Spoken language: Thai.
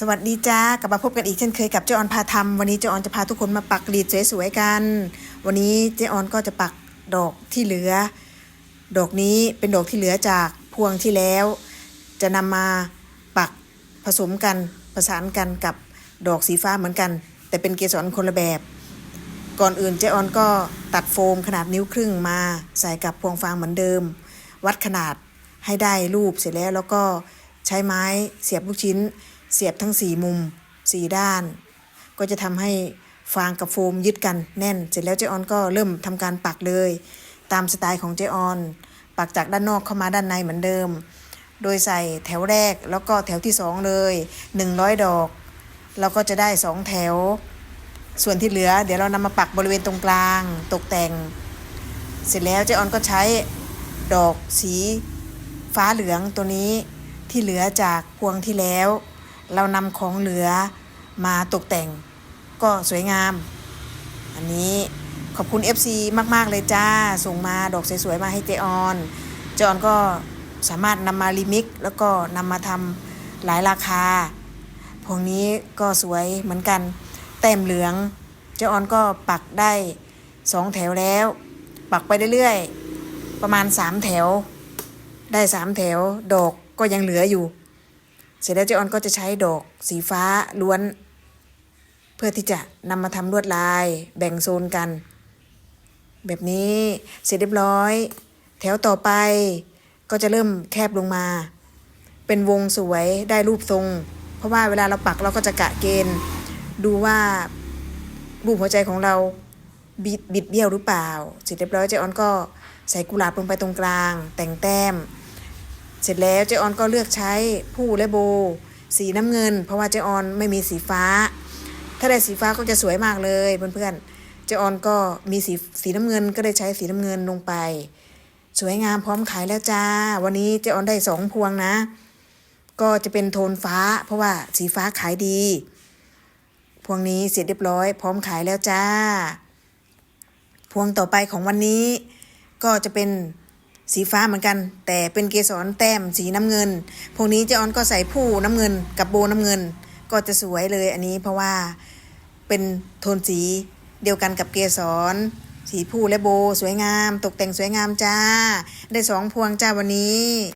สวัสดีจ้ากลับมาพบกันอีกเช่นเคยกับเจ้ออนพาทำวันนี้เจ้ออนจะพาทุกคนมาปักกรีดสวยๆกัน วันนี้เจ้ออนก็จะปักดอกที่เหลือ ดอกนี้เป็นดอกที่เหลือจากพวงที่แล้ว จะนำมาปักผสมกันประสานกันกับดอกสีฟ้าเหมือนกัน แต่เป็นเกสรคนละแบบ ก่อนอื่นเจ้ออนก็ตัดโฟมขนาดนิ้วครึ่งมาใส่กับพวงฟางเหมือนเดิม วัดขนาดให้ได้รูปเสร็จแล้วแล้วก็ใช้ไม้เสียบลูกชิ้น เสียบทั้งสี่มุมสี่ด้าน ก็จะทำให้ฟางกับโฟมยึดกันแน่น เสร็จแล้วเจออนก็เริ่มทำการปักเลย ตามสไตล์ของเจออน ปักจากด้านนอกเข้ามาด้านในเหมือนเดิม โดยใส่แถวแรกแล้วก็แถวที่สองเลย100 ดอกเราก็จะได้สองแถว ส่วนที่เหลือ เดี๋ยวเรานำมาปักบริเวณตรงกลางตกแต่ง เสร็จแล้วเจออนก็ใช้ดอกสีฟ้าเหลืองตัวนี้ที่เหลือจากพวงที่แล้ว เรานำของเหลือมาตกแต่งก็สวยงาม อันนี้ขอบคุณ FC มาก ๆ เลยจ้า ส่งมาดอกสวยๆมาให้เจออนเจออนก็สามารถนำมารีมิกซ์แล้วก็นำมาทำหลายราคา พวงนี้ก็สวยเหมือนกัน แต้มเหลือง เจออนก็ปักได้สองแถวแล้ว ปักไปเรื่อยๆ ประมาณสามแถว ได้สามแถว ดอกก็ยังเหลืออยู่ เสร็จแล้วเจออนก็จะใช้ดอกสีฟ้าล้วน เพื่อที่จะนำมาทำลวดลายแบ่งโซนกัน แบบนี้เสร็จเรียบร้อย แถวต่อไปก็จะเริ่มแคบลงมา เป็นวงสวยได้รูปทรง เพราะว่าเวลาเราปักเราก็จะกะเกณฑ์ ดูว่ารูปหัวใจของเราบิดบิดเบี้ยวหรือเปล่าเสร็จเรียบร้อยเจออนก็ใส่กุหลาบลงไปตรงกลาง แต่งแต้ม เสร็จแล้วเจออนก็เลือกใช้ผู้และโบ สีน้ำเงิน เพราะว่าเจออนไม่มีสีฟ้า ถ้าได้สีฟ้าก็จะสวยมากเลยเพื่อนๆเจออนก็มีสีสีน้ำเงินก็ได้ใช้สีน้ำเงินลงไป สวยงามพร้อมขายแล้วจ้า วันนี้เจออนได้สองพวงนะ ก็จะเป็นโทนฟ้า เพราะว่าสีฟ้าขายดี พวงนี้เสร็จเรียบร้อย พร้อมขายแล้วจ้า พวงต่อไปของวันนี้ก็จะเป็น สีฟ้าเหมือนกัน แต่เป็นเกสรแต้มสีน้ำเงิน พวกนี้เจออนก็ใส่ผู้น้ำเงินกับโบน้ำเงิน ก็จะสวยเลยอันนี้เพราะว่าเป็นโทนสีเดียวกันกับเกสรสีผู้และโบสวยงาม ตกแต่งสวยงามจ้า ได้สองพวงจ้าวันนี้